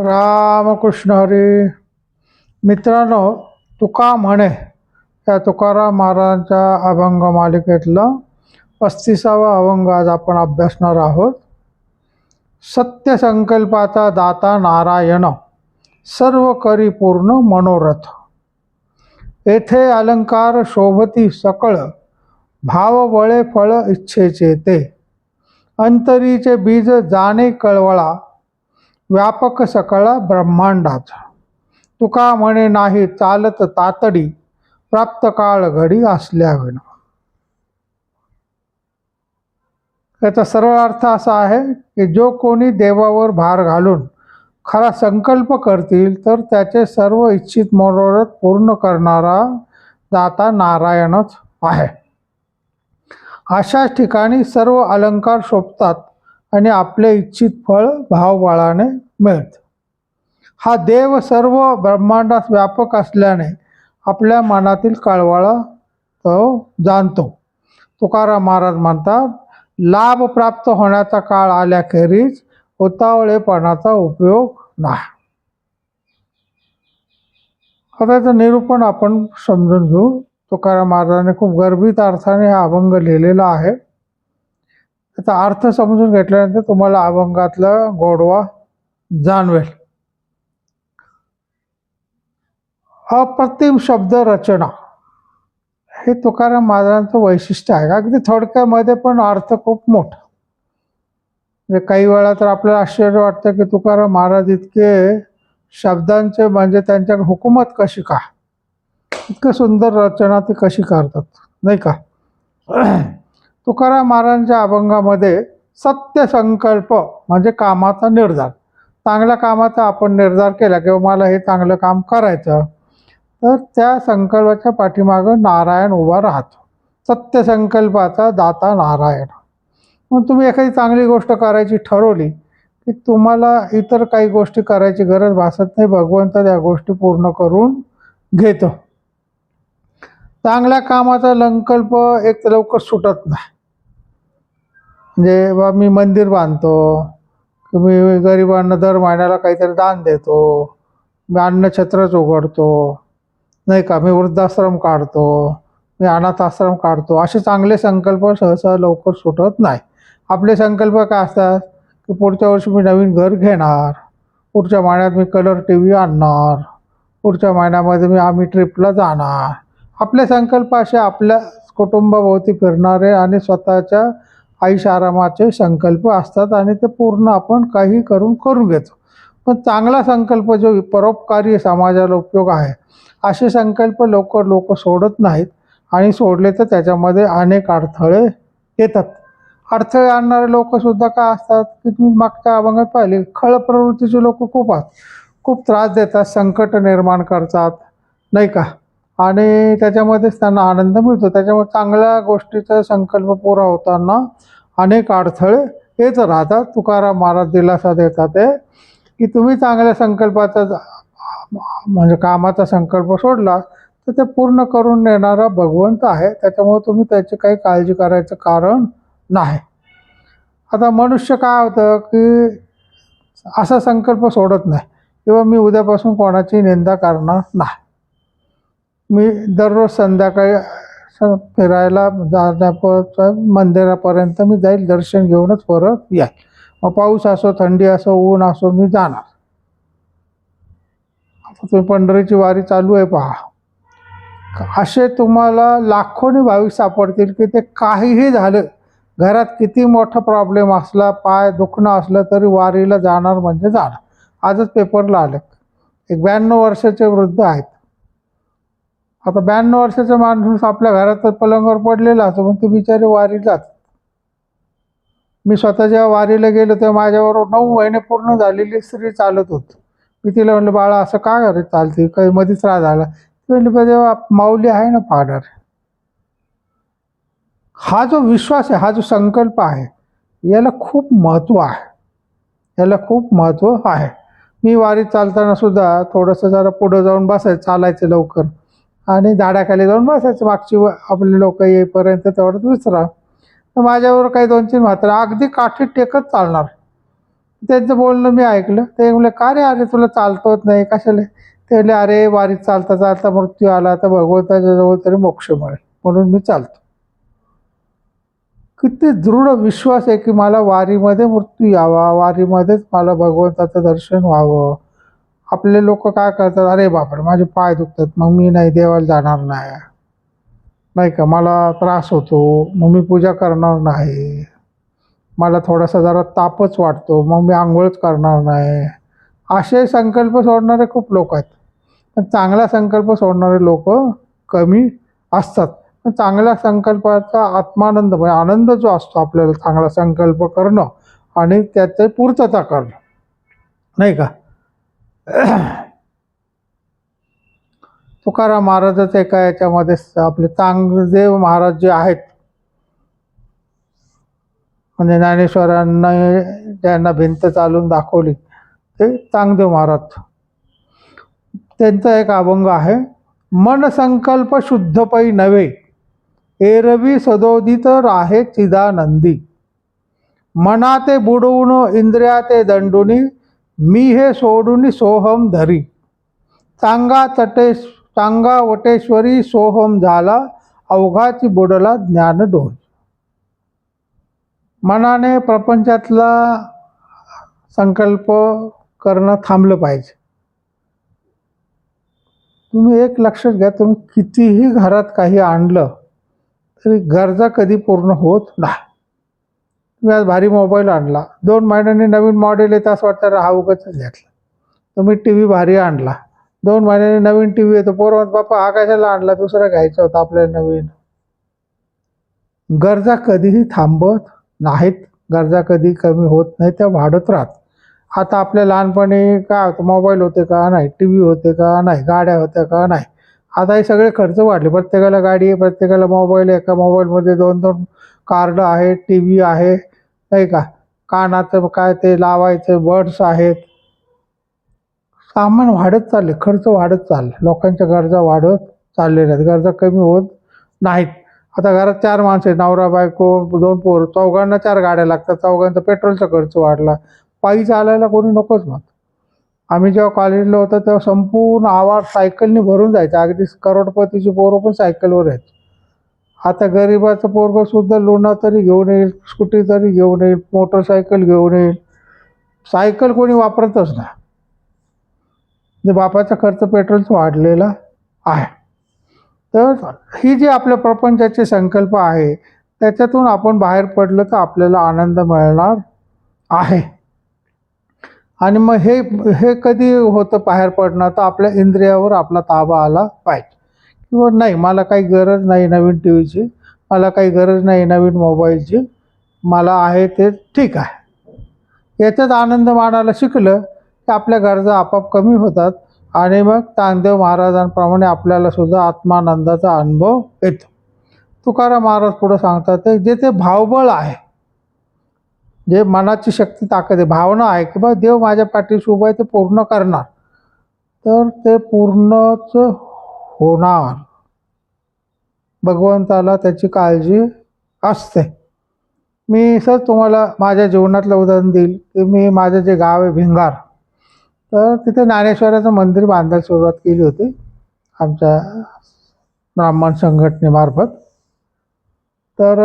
रामकृष्ण हरी. मित्रांनो तुका म्हणे या तुकाराम महाराजांच्या अभंग मालिकेतलं पस्तीसावा अभंग आज आपण अभ्यासणार आहोत. सत्य संकल्पाचा दाता नारायण सर्व करी पूर्ण मनोरथ. येथे अलंकार शोभती सकळ भावबळे फळ इच्छेचे ते. अंतरीचे बीज जाणे कळवळा व्यापक सकळ ब्रह्मांडाचा तुका म्हणे नाही चालत तातडी प्राप्त काळ घडी असल्याविना. याचा सरळ अर्थ असा आहे की जो कोणी देवावर भार घालून खरा संकल्प करतील तर त्याचे सर्व इच्छित मनोरथ पूर्ण करणारा दाता नारायणच आहे. अशाच ठिकाणी सर्व अलंकार शोभतात. आणि आपले इच्छित फळ भावबाळाने मिळतं. हा देव सर्व ब्रह्मांडात व्यापक असल्याने आपल्या मनातील कळवळा तो जाणतो. तुकाराम महाराज म्हणतात लाभ प्राप्त होण्याचा काळ आल्याखेरीज उतावळेपणाचा उपयोग नाही. आता याचं निरूपण आपण समजून घेऊ. तुकाराम महाराजांनी खूप गर्भित अर्थाने हा अभंग लिहिलेला आहे. त्याचा अर्थ समजून घेतल्यानंतर तुम्हाला अभंगातला गोडवा जाणवेल. अप्रतिम शब्द रचना. हे तुकाराम महाराजांचं वैशिष्ट्य आहे. अगदी थोडक्यामध्ये पण अर्थ खूप मोठा. म्हणजे काही वेळा तर आपल्याला आश्चर्य वाटतं की तुकाराम महाराज इतके शब्दांचे म्हणजे त्यांच्याकडे हुकूमत कशी का? इतकं सुंदर रचना ती कशी करतात? नाही का? तुकाराम महाराजांच्या अभंगामध्ये सत्य संकल्प म्हणजे कामाचा निर्धार. चांगल्या कामाचा आपण निर्धार केला किंवा मला हे चांगलं काम करायचं. तर त्या संकल्पाच्या पाठीमागं नारायण उभा राहतो. सत्य संकल्पाचा दाता नारायण. मग तुम्ही एखादी चांगली गोष्ट करायची ठरवली की तुम्हाला इतर काही गोष्टी करायची गरज भासत नाही भगवंत त्या गोष्टी पूर्ण करून घेतो. चांगल्या कामाचा संकल्प एक तर लवकर सुटत नाही. म्हणजे बा मी मंदिर बांधतो. की मी गरिबांना दर महिन्याला काहीतरी दान देतो. मी अन्नछत्रच उघडतो. नाही का? मी वृद्धाश्रम काढतो. मी अनाथ आश्रम काढतो. असे चांगले संकल्प सहसा लवकर सुटत नाही. आपले संकल्प काय असतात? की पुढच्या वर्षी मी नवीन घर घेणार. पुढच्या महिन्यात मी कलर टी व्ही आणणार. पुढच्या महिन्यामध्ये मी आम्ही ट्रिपला जाणार. आपले संकल्प असे आपल्या कुटुंबाभोवती फिरणारे आणि स्वतःच्या आयुष संकल्प असतात आणि ते पूर्ण आपण काही करून करून घेतो. पण चांगला संकल्प जो परोपकारी समाजाला उपयोग आहे असे संकल्प लोक लोक सोडत नाहीत आणि सोडले तर त्याच्यामध्ये अनेक अडथळे येतात. अडथळे आणणारे लोकसुद्धा काय असतात की तुम्ही मागच्या अभंगात पाहिले खळ प्रवृत्तीचे लोक खूप आहेत. खूप त्रास देतात संकट निर्माण करतात नाही का? आणि त्याच्यामध्येच त्यांना आनंद मिळतो. त्याच्यामुळे चांगल्या गोष्टीचा संकल्प पुरा होताना अनेक अडथळे येत राहतात. तुकाराम महाराज दिलासा देतात ते की तुम्ही चांगल्या संकल्पाचा म्हणजे कामाचा संकल्प सोडला तर ते पूर्ण करून नेणारा भगवंत आहे. त्याच्यामुळे तुम्ही त्याची काही काळजी करायचं कारण नाही. आता मनुष्य काय होतं की असा संकल्प सोडत नाही. किंवा मी उद्यापासून कोणाची निंदा करणार नाही. मी दररोज संध्याकाळी स- फिरायला जाण्यापर्यंत मंदिरापर्यंत मी जाईल दर्शन घेऊनच परत या मग पाऊस असो थंडी असो ऊन असो मी जाणार. आता तुम्ही पंढरीची वारी चालू आहे पहा. असे तुम्हाला लाखोनी भाविक सापडतील की ते काहीही झालं घरात किती मोठा प्रॉब्लेम असला पाय दुखणं असलं तरी वारीला जाणार म्हणजे जाणार. आजच पेपरला आलं. एक ब्याण्णव वर्षाचे वृद्ध आहेत. आता ब्याण्णव वर्षाचा माणूस आपल्या घरात पलंगावर पडलेला असतो पण ते बिचारे वारी जात. मी स्वतः जेव्हा वारीला गेलो तेव्हा माझ्याबरोबर नऊ महिने पूर्ण झालेली स्त्री चालत होती. मी तिला म्हणलं बाळा असं का करत चालते? काही मध्येच त्रास झाला. ती म्हणली "बा माऊली आहे ना पाहणार हा जो विश्वास आहे हा जो संकल्प आहे याला खूप महत्त्व आहे. याला खूप महत्त्व आहे. मी वारीत चालताना सुद्धा थोडंसं जरा पुढं जाऊन बसायचं चालायचं लवकर. आणि झाडाखाली जाऊन बसायचं. मागची व- आपले लोक येईपर्यंत तेवढंच विसरा. तर माझ्यावर काही दोन तीन म्हातारे अगदी काठी टेकत चालणार. त्यांचं बोलणं मी ऐकलं. ते म्हणले का रे? अरे तुला चालतोच नाही. कशाला? ते म्हणले अरे वारीत चालता चालता मृत्यू आला तर भगवंताच्या जवळ तरी मोक्ष मिळेल. म्हणून मी चालतो. किती दृढ विश्वास आहे की मला वारीमध्ये मृत्यू यावा. वारीमध्येच मला भगवंताचं दर्शन व्हावं. आपले लोक काय करतात? अरे बापरे माझे पाय दुखतात. मग मी नाही देवाला जाणार नाही. नाही का? मला त्रास होतो. मग मी पूजा करणार नाही. मला थोडासा जरा तापच वाटतो. मग मी आंघोळच करणार नाही. असे संकल्प सोडणारे खूप लोक आहेत. पण चांगला संकल्प सोडणारे लोक कमी असतात. पण चांगल्या संकल्पाचा आत्मानंद म्हणजे आनंद जो असतो आपल्याला चांगला संकल्प करणं आणि त्याचे पूर्तता करणं. नाही का? तुकाराम महाराजच एका याच्यामध्ये आपले चांगदेव महाराज जे आहेत म्हणजे ज्ञानेश्वरांना ज्यांना भिंत चालून दाखवली ते चांगदेव महाराज. त्यांचा एक अभंग आहे मन संकल्प शुद्ध पै नव्हे एरवी सदोदित राहे चिदानंदी. मनाते बुडवून इंद्रियाते दंडुनी मी हे सोडून सोहम धरी. चांगा तटे चांगा वटेश्वरी सोहम झाला अवघाची बुडला ज्ञान डोळ मनाने प्रपंचातला संकल्प करणं थांबलं पाहिजे. तुम्ही एक लक्षात घ्या तुम्ही कितीही घरात काही आणलं तरी गरजा कधी पूर्ण होत नाही. तुम्ही आज भारी मोबाईल आणला. दोन महिन्यांनी नवीन मॉडेल येतं असं वाटतं हा उगाच घेतला. तुम्ही टी व्ही भारी आणला. दोन महिन्यांनी नवीन टी व्ही येतो. पोरं बापा बाप्पा हा कशाला आणला दुसरा घ्यायचा होता आपल्याला नवीन. गरजा कधीही थांबत नाहीत. गरजा कधी कमी होत नाही त्या वाढत राहत. आता आपल्या लहानपणी काय होतं मोबाईल होते का नाही टी व्ही होते का नाही गाड्या होत्या का नाही. आता हे सगळे खर्च वाढले. प्रत्येकाला गाडी आहे प्रत्येकाला मोबाईल आहे. एका मोबाईलमध्ये दोन दोन कार्ड आहे टी व्ही आहे. नाही का? कानाचं काय ते लावायचं बर्ड्स आहेत. सामान वाढत चालले खर्च वाढत चालले लोकांच्या गरजा वाढत चाललेल्या आहेत. गरजा कमी होत नाहीत. आता घरात चार माणसं आहेत. नवरा बायको दोन पोर. चौघांना चार गाड्या लागतात. चौघांचा पेट्रोलचा खर्च वाढला. पायी चालायला कोणी नकोच मग आम्ही जेव्हा कॉलेजला होतो तेव्हा संपूर्ण आवाज सायकलनी भरून जायचं. अगदी करोडपतीची पोरं पण सायकलवर आहेत आता गरिबाचं पोरगं सुद्धा लोणा तरी घेऊन येईल स्कूटी तरी घेऊन येईल मोटरसायकल घेऊन येईल. सायकल कोणी वापरतच नाही. म्हणजे बापाचा खर्च पेट्रोलचा वाढलेला आहे. तर ही जी आपल्या प्रपंचाचे संकल्प आहे त्याच्यातून आपण बाहेर पडलं तर आपल्याला आनंद मिळणार आहे. आणि मग हे हे कधी होतं बाहेर पडणं? तर आपल्या इंद्रियावर आपला ताबा आला पाहिजे. किंवा नाही मला काही गरज नाही नवीन टी व्हीची मला काही गरज नाही नवीन मोबाईलची. मला आहे ते ठीक आहे. याच्यात आनंद मानायला शिकलं की आपल्या गरजा आपोआप कमी होतात आणि मग तांदेव महाराजांप्रमाणे आपल्याला सुद्धा आत्मानंदाचा अनुभव येतो. तुकाराम महाराज पुढं सांगतात ते जे ते भावबळ आहे जे मनाची शक्ती ताकद आहे भावना आहे की बा देव माझ्या पाठीशी उभा आहे ते पूर्ण करणार. तर ते पूर्णच होणार. भगवंताला त्याची काळजी असते. मी सर तुम्हाला माझ्या जीवनातलं उदाहरण देईल की मी माझं जे गाव आहे भिंगार तर तिथे ज्ञानेश्वराचं मंदिर बांधायला सुरुवात केली होती आमच्या ब्राह्मण संघटनेमार्फत. तर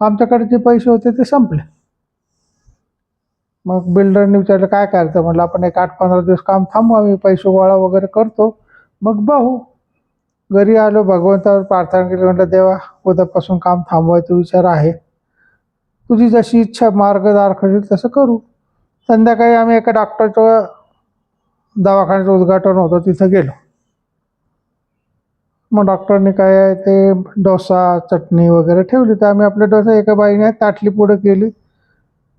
आमच्याकडे जे पैसे होते ते संपले. मग बिल्डरने विचारलं काय करायचं? म्हटलं आपण एक आठ पंधरा दिवस काम थांबू आम्ही पैसे गोळा वगैरे करतो. मग पाहू घरी आलो भगवंतावर प्रार्थना केली म्हटलं देवा उद्यापासून काम थांबवायचा विचार आहे. तुझी जशी इच्छा मार्ग दाखवेल तसं करू. संध्याकाळी आम्ही एका डॉक्टरचं दवाखान्याचं उद्घाटन होतं तिथं गेलो. मग डॉक्टरने काय आहे ते डोसा चटणी वगैरे ठेवली. तर आम्ही आपले डोसा एका बाईने ताटली पुढं केली.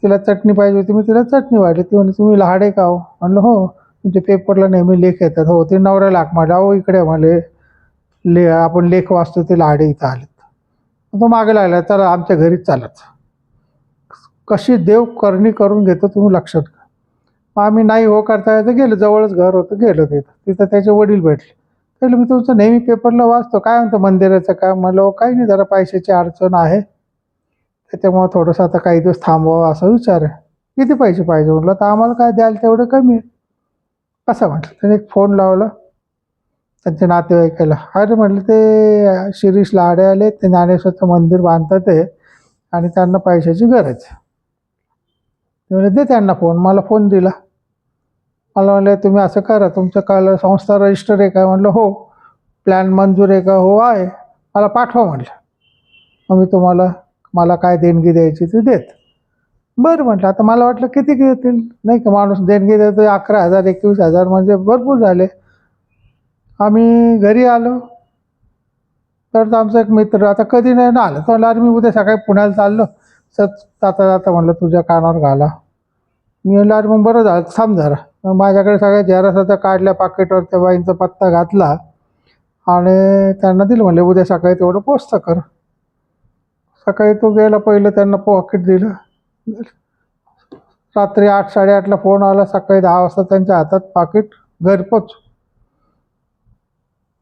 तिला चटणी पाहिजे होती मी तिला चटणी वाढली. ती म्हणली तुम्ही लहाडे का हो? म्हणलं हो. तुमचे पेपरला नेहमी लेख येतात. हो ते नवऱ्या लाख मारले अहो इकडे म्हणले ले आपण लेख वाचतो ते लाडे इथं आलेत. तो मागे लागला तर आमच्या घरीच चालत. कशी देव करणी करून घेतो तुम्ही लक्षात घ्या मग आम्ही नाही हो करता येतं गेलो जवळच घर होतं गेलो तिथं. तिथं त्याचे वडील भेटले. त्याला मी तुमचं नेहमी पेपरला वाचतो. काय म्हणतो मंदिराचं काय म्हणलं काही नाही जरा पैशाची अडचण आहे. त्याच्यामुळं थोडंसं आता काही दिवस थांबवावं असा विचार आहे. किती पैसे पाहिजे? म्हटलं तर आम्हाला काय द्याल तेवढं कमी आहे. असं म्हटलं. त्याने एक फोन लावला. त्यांच्या नातेवाईकाला अरे म्हटलं ते शिरीष लाडे आले. ते ज्ञानेश्वरचं मंदिर बांधतात आहे आणि त्यांना पैशाची गरज आहे. ते दे त्यांना फोन. मला फोन दिला. मला म्हणलं तुम्ही असं करा. तुमचं काल संस्था रजिस्टर आहे का? म्हटलं हो. प्लॅन मंजूर आहे का? हो आहे. मला पाठवा म्हटलं मग मी तुम्हाला मला काय देणगी द्यायची ती देत. बरं म्हटलं आता मला वाटलं किती घेतील? नाही का माणूस देणगी देतो अकरा हजार एकवीस हजार म्हणजे भरपूर झाले. आम्ही घरी आलो. तर आमचा एक मित्र आता कधी नाही ना आलं. तर म्हणलं, अरे मी उद्या सकाळी पुण्याला चाललो. सच जाता जाता म्हणलं तुझ्या कानावर घाला. मी म्हणलं अरे मग बरं झालं थांब जरा. माझ्याकडे सगळ्या झेरॉक्स काढल्या पाकिटवर त्या बाईंचा पत्ता घातला. आणि त्यांना दिलं म्हणलं उद्या सकाळी तेवढं पोचतं कर. सकाळी तो गेला पहिलं त्यांना पॉकेट दिलं. रात्री आठ साडेआठला फोन आला सकाळी दहा वाजता त्यांच्या हातात पाकिट घरपोच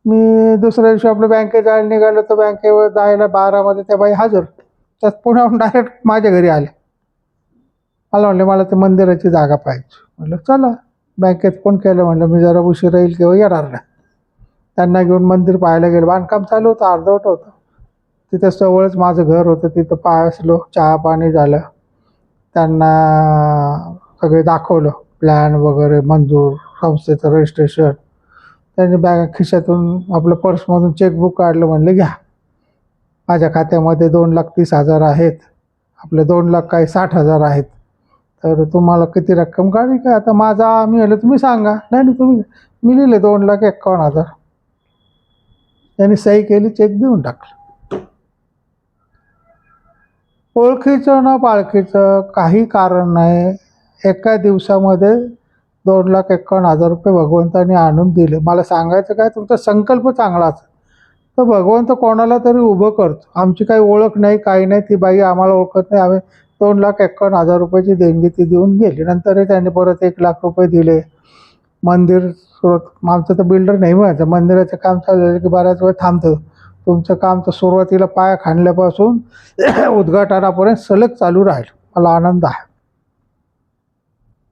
मी दुसऱ्या दिवशी आपलं बँकेत जायला निघालो तर बँकेवर जायला बारामध्ये त्या बाई हजर. त्यात पुण्याहून डायरेक्ट माझ्या घरी आले मला म्हणले मला ते मंदिराची जागा पाहिजे. म्हटलं चला. बँकेत फोन केलं म्हणलं मी जरा उशीर येईल किंवा येणार नाही. त्यांना घेऊन मंदिर पाहायला गेलं. बांधकाम चालू होतं अर्धवट होतं. तिथं जवळच माझं घर होतं तिथं पाय असलो चहा पाणी झालं. त्यांना सगळे दाखवलं. प्लॅन वगैरे मंजूर संस्थेचं रजिस्ट्रेशन त्यांनी बॅग खिशातून आपलं पर्समधून चेकबुक काढलं म्हणलं घ्या. माझ्या खात्यामध्ये दोन लाख तीस हजार आहेत. आपले दोन लाख काही साठ हजार आहेत. तर तुम्हाला किती रक्कम काढली काय आता माझा आम्ही आलं तुम्ही सांगा. नाही नाही तुम्ही मी लिहिले दोन लाख एक्कावन्न हजार. त्यांनी सही केली चेक देऊन टाकलं. ओळखीचं ना पाळखीचं काही कारण नाही. एका दिवसामध्ये दोन लाख एक्कावन्न हजार रुपये भगवंताने आणून दिले. मला सांगायचं काय? तुमचा संकल्प चांगलाच तर भगवंत कोणाला तरी उभं करतो. आमची काही ओळख नाही काही नाही. ती बाई आम्हाला ओळखत नाही. आम्ही दोन लाख एक्कावन्न हजार रुपयाची देणगी ती देऊन गेली. नंतरही त्यांनी परत एक लाख रुपये दिले. मंदिर सुरत आमचं तर बिल्डर नाही व्हायचं मंदिराचं काम चालू झालं की बऱ्याच वेळ थांबतं. तुमचं काम तर सुरुवातीला पाया खाणल्यापासून उद्घाटनापर्यंत सलग चालू राहील. मला आनंद आहे.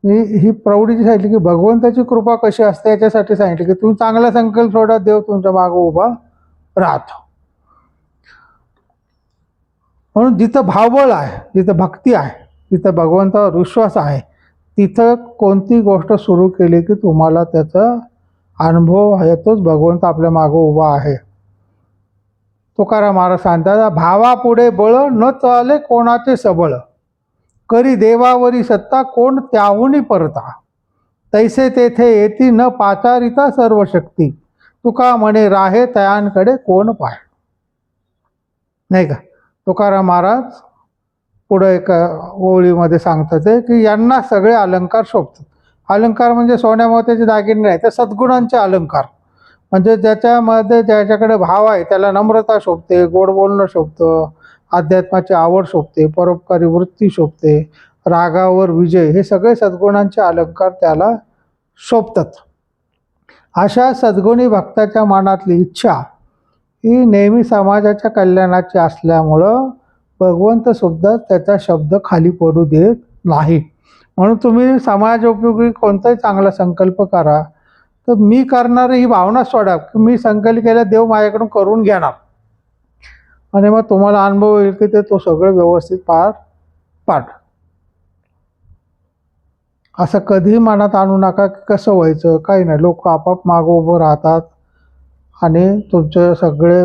मी ही प्रौढीची सांगितली की भगवंताची कृपा कशी असते याच्यासाठी सांगितली की तुम्ही चांगला संकल्प सोडा देव तुमच्या मागं उभा राहतो. म्हणून जिथं भावबळ आहे जिथं भक्ती आहे जिथं भगवंतावर विश्वास आहे तिथं कोणती गोष्ट सुरू केली की तुम्हाला त्याचा अनुभव येतोच भगवंत आपल्या मागं उभा आहे. तुकाराम महाराज सांगतात भावापुढे बळ न चाले कोणाचे सबळ. करी देवावरी सत्ता कोण त्याहूनही परता. तैसे तेथे येती न पाचारिता सर्व शक्ती. तुका म्हणे राहे तयांकडे कोण पाय. नाही का? तुकाराम महाराज पुढं एका ओळीमध्ये सांगतात ते की यांना सगळे अलंकार शोभतात. अलंकार म्हणजे सोन्यामोत्याचे दागिने नाही तर सद्गुणांचे अलंकार. म्हणजे ज्याच्यामध्ये ज्याच्याकडे भाव आहे त्याला नम्रता शोभते गोड बोलणं शोभतं अध्यात्माची आवड शोभते परोपकारी वृत्ती शोभते रागावर विजय हे सगळे सद्गुणांचे अलंकार त्याला शोभतात. अशा सद्गुणी भक्ताच्या मनातली इच्छा ही नेहमी समाजाच्या कल्याणाची असल्यामुळं भगवंत सुद्धा त्याचा शब्द खाली पडू देत नाही. म्हणून तुम्ही समाजोपयोगी कोणताही चांगला संकल्प करा. तर मी करणार ही भावना सोडा की मी संकल्प केल्या देव माझ्याकडून करून घेणार. आणि मग तुम्हाला अनुभव येईल की ते तो सगळं व्यवस्थित पार पाड. असं कधीही मनात आणू नका की कसं व्हायचं काही नाही. लोक आपाप मागं उभं राहतात आणि तुमचे सगळे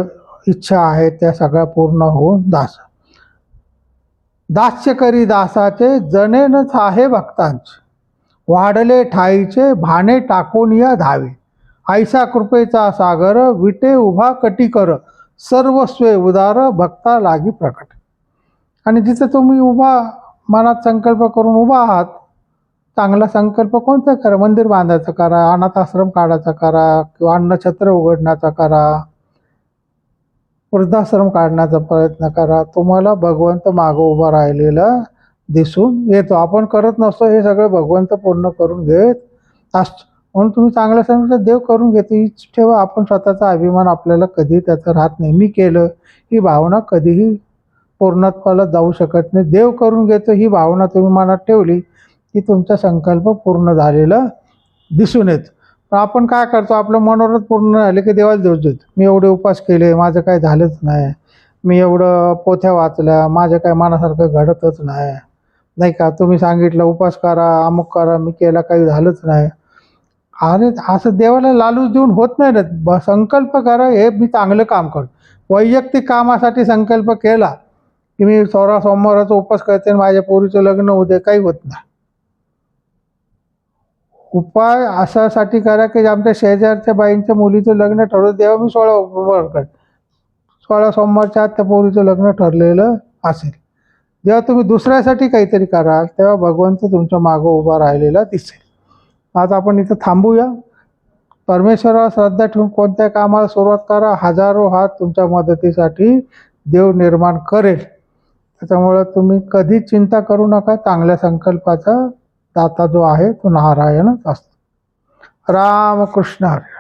इच्छा आहेत त्या सगळ्या पूर्ण होऊन दास दास्य करी दासाचे जणेनच आहे भक्तांचे. वाढले ठाईचे भाने टाकून या धावे. ऐसा कृपेचा सागर विटे उभा कटी कर सर्वस्वे उदार भक्ता लागी प्रकट. आणि जिथे तुम्ही उभा मनात संकल्प करून उभा आहात चांगला संकल्प कोणता करा? मंदिर बांधायचा करा अनाथ आश्रम काढायचा करा किंवा अन्नछत्र उघडण्याचा करा वृद्धाश्रम काढण्याचा प्रयत्न करा. तुम्हाला भगवंत मागं उभा राहिलेलं दिसून येतो. आपण करत नसतो हे सगळं भगवंत पूर्ण करून घेत असतो. म्हणून तुम्ही चांगल्या समजा देव करून घेतो. हीच ठेवा. आपण स्वतःचा अभिमान आपल्याला कधी त्याचं राहत नाही. मी केलं ही भावना कधीही पूर्णत्वाला जाऊ शकत नाही. देव करून घेतो. ही भावना तुम्ही मनात ठेवली की तुमचा संकल्प पूर्ण झालेला दिसून येतो. पण आपण काय करतो? आपलं मनोरथ पूर्ण झाले की देवाला दोष देतो. मी एवढे उपास केले माझं काय झालंच नाही. मी एवढं पोथ्या वाचल्या माझ्या काय मनासारखं घडतच नाही. नाही का तुम्ही सांगितलं उपास करा अमुक करा मी केला काही झालंच नाही. अरे असं देवाला लालूच देऊन होत नाही ना. ब संकल्प करा हे मी चांगलं काम करतो वैयक्तिक कामासाठी संकल्प केला की मी सोळा सोमवाराचा उपास करते आणि माझ्या पोरीचं लग्न उद्या काही होत नाही. उपाय अशासाठी करा की आमच्या शेजारच्या बाईंच्या मुलीचं लग्न ठरवत देवा मी सोळा सोमवार कर. सोळा सोमवारच्या आत त्या पोरीचं लग्न ठरलेलं असेल. जेव्हा तुम्ही दुसऱ्यासाठी काहीतरी कराल तेव्हा भगवंत तुमच्या मागं उभा राहिलेला दिसेल. आज आपण इथं थांबूया. परमेश्वरावर श्रद्धा ठेवून कोणत्या कामाला सुरुवात करा हजारो हात तुमच्या मदतीसाठी देव निर्माण करेल. त्याच्यामुळं तुम्ही कधी चिंता करू नका चांगल्या संकल्पाचा दाता जो आहे तो नारायणच असतो. रामकृष्ण हरे.